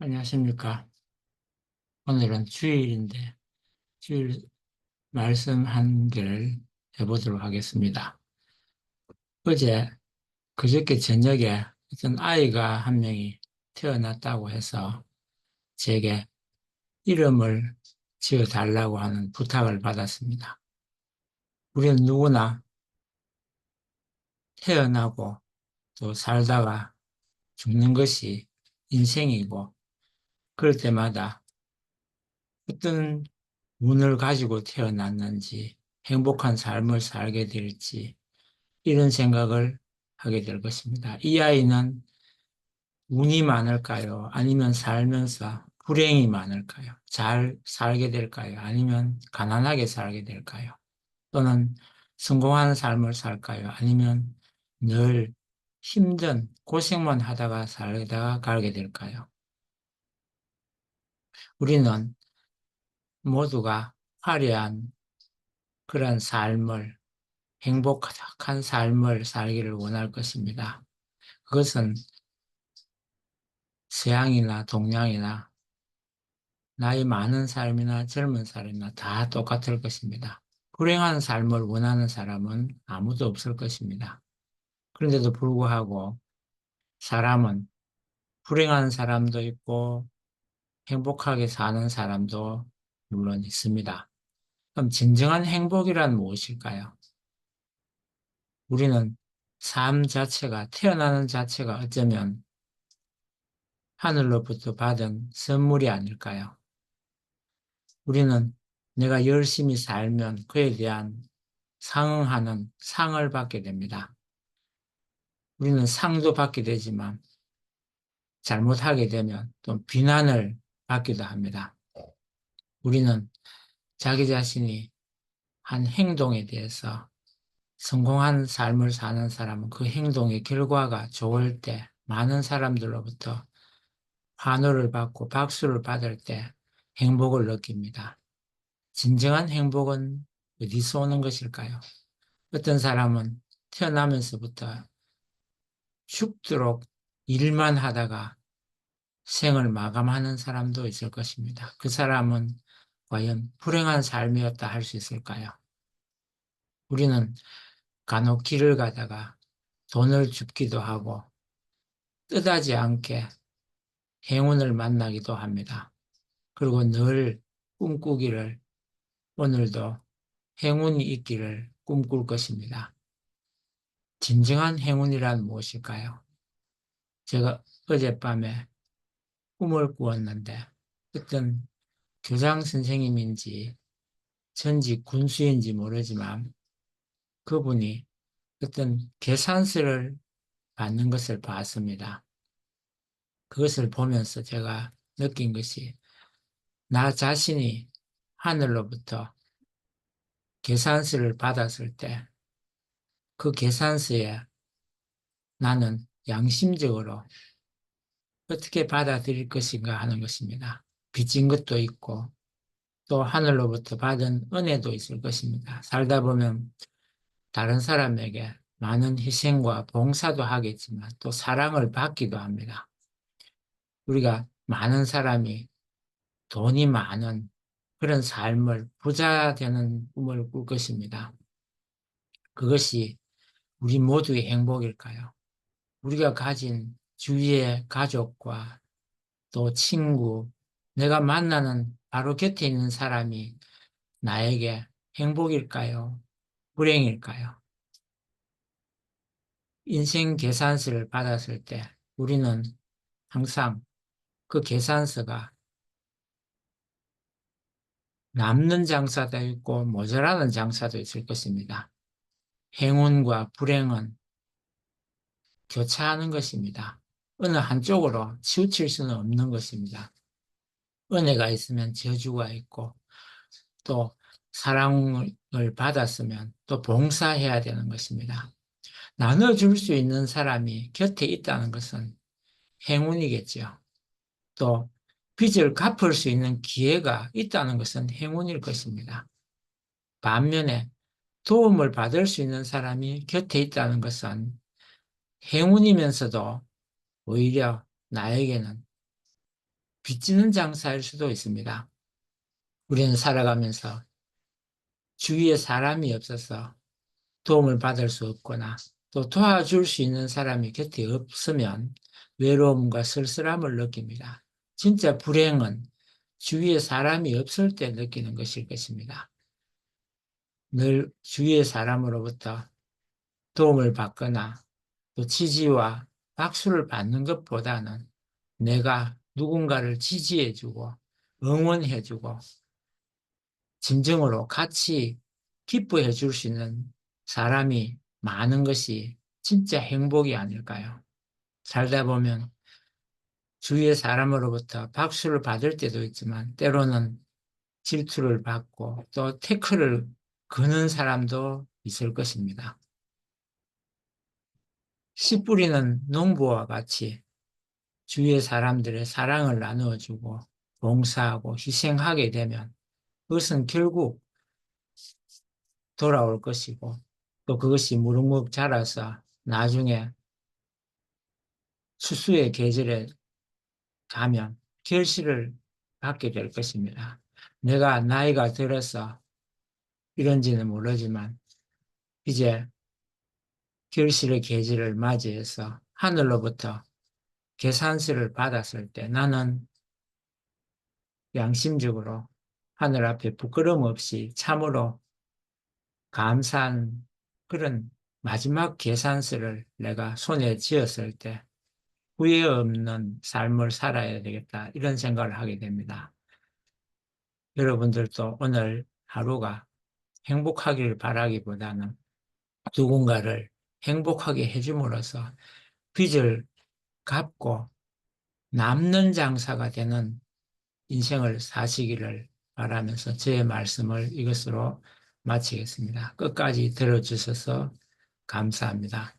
안녕하십니까. 오늘은 주일인데, 주일 말씀 한 개를 해보도록 하겠습니다. 어제, 그저께 저녁에 어떤 아이가 한 명이 태어났다고 해서 제게 이름을 지어 달라고 하는 부탁을 받았습니다. 우리는 누구나 태어나고 또 살다가 죽는 것이 인생이고, 그럴 때마다 어떤 운을 가지고 태어났는지, 행복한 삶을 살게 될지, 이런 생각을 하게 될 것입니다. 이 아이는 운이 많을까요? 아니면 살면서 불행이 많을까요? 잘 살게 될까요? 아니면 가난하게 살게 될까요? 또는 성공한 삶을 살까요? 아니면 늘 힘든 고생만 하다가 살다가 가게 될까요? 우리는 모두가 화려한 그런 삶을, 행복한 삶을 살기를 원할 것입니다. 그것은 서양이나 동양이나 나이 많은 사람이나 젊은 사람이나 다 똑같을 것입니다. 불행한 삶을 원하는 사람은 아무도 없을 것입니다. 그런데도 불구하고 사람은 불행한 사람도 있고 행복하게 사는 사람도 물론 있습니다. 그럼 진정한 행복이란 무엇일까요? 우리는 삶 자체가, 태어나는 자체가 어쩌면 하늘로부터 받은 선물이 아닐까요? 우리는 내가 열심히 살면 그에 대한 상응하는 상을 받게 됩니다. 우리는 상도 받게 되지만 잘못하게 되면 또 비난을 받기도 합니다. 우리는 자기 자신이 한 행동에 대해서 성공한 삶을 사는 사람은 그 행동의 결과가 좋을 때 많은 사람들로부터 환호를 받고 박수를 받을 때 행복을 느낍니다. 진정한 행복은 어디서 오는 것일까요? 어떤 사람은 태어나면서부터 죽도록 일만 하다가 생을 마감하는 사람도 있을 것입니다. 그 사람은 과연 불행한 삶이었다 할 수 있을까요? 우리는 간혹 길을 가다가 돈을 줍기도 하고 뜻하지 않게 행운을 만나기도 합니다. 그리고 늘 꿈꾸기를 오늘도 행운이 있기를 꿈꿀 것입니다. 진정한 행운이란 무엇일까요? 제가 어젯밤에 꿈을 꾸었는데 어떤 교장 선생님인지 전직 군수인지 모르지만 그분이 어떤 계산서를 받는 것을 봤습니다. 그것을 보면서 제가 느낀 것이 나 자신이 하늘로부터 계산서를 받았을 때 그 계산서에 나는 양심적으로 어떻게 받아들일 것인가 하는 것입니다. 빚진 것도 있고 또 하늘로부터 받은 은혜도 있을 것입니다. 살다 보면 다른 사람에게 많은 희생과 봉사도 하겠지만 또 사랑을 받기도 합니다. 우리가 많은 사람이 돈이 많은 그런 삶을 부자 되는 꿈을 꿀 것입니다. 그것이 우리 모두의 행복일까요? 우리가 가진 주위의 가족과 또 친구, 내가 만나는 바로 곁에 있는 사람이 나에게 행복일까요? 불행일까요? 인생 계산서를 받았을 때 우리는 항상 그 계산서가 남는 장사도 있고 모자라는 장사도 있을 것입니다. 행운과 불행은 교차하는 것입니다. 어느 한쪽으로 치우칠 수는 없는 것입니다. 은혜가 있으면 저주가 있고 또 사랑을 받았으면 또 봉사해야 되는 것입니다. 나눠줄 수 있는 사람이 곁에 있다는 것은 행운이겠죠. 또 빚을 갚을 수 있는 기회가 있다는 것은 행운일 것입니다. 반면에 도움을 받을 수 있는 사람이 곁에 있다는 것은 행운이면서도 오히려 나에게는 빚지는 장사일 수도 있습니다. 우리는 살아가면서 주위에 사람이 없어서 도움을 받을 수 없거나 또 도와줄 수 있는 사람이 곁에 없으면 외로움과 쓸쓸함을 느낍니다. 진짜 불행은 주위에 사람이 없을 때 느끼는 것일 것입니다. 늘 주위의 사람으로부터 도움을 받거나 또 지지와 박수를 받는 것보다는 내가 누군가를 지지해주고 응원해주고 진정으로 같이 기뻐해 줄 수 있는 사람이 많은 것이 진짜 행복이 아닐까요? 살다 보면 주위의 사람으로부터 박수를 받을 때도 있지만 때로는 질투를 받고 또 태클을 거는 사람도 있을 것입니다. 씨 뿌리는 농부와 같이 주위의 사람들의 사랑을 나누어주고 봉사하고 희생하게 되면 그것은 결국 돌아올 것이고 또 그것이 무릉묵 자라서 나중에 수수의 계절에 가면 결실을 받게 될 것입니다. 내가 나이가 들어서 이런지는 모르지만 이제 결실의 계절을 맞이해서 하늘로부터 계산서를 받았을 때 나는 양심적으로 하늘 앞에 부끄럼 없이 참으로 감사한 그런 마지막 계산서를 내가 손에 쥐었을 때 후회 없는 삶을 살아야 되겠다 이런 생각을 하게 됩니다. 여러분들도 오늘 하루가 행복하기를 바라기보다는 누군가를 행복하게 해줌으로써 빚을 갚고 남는 장사가 되는 인생을 사시기를 바라면서 제 말씀을 이것으로 마치겠습니다. 끝까지 들어주셔서 감사합니다.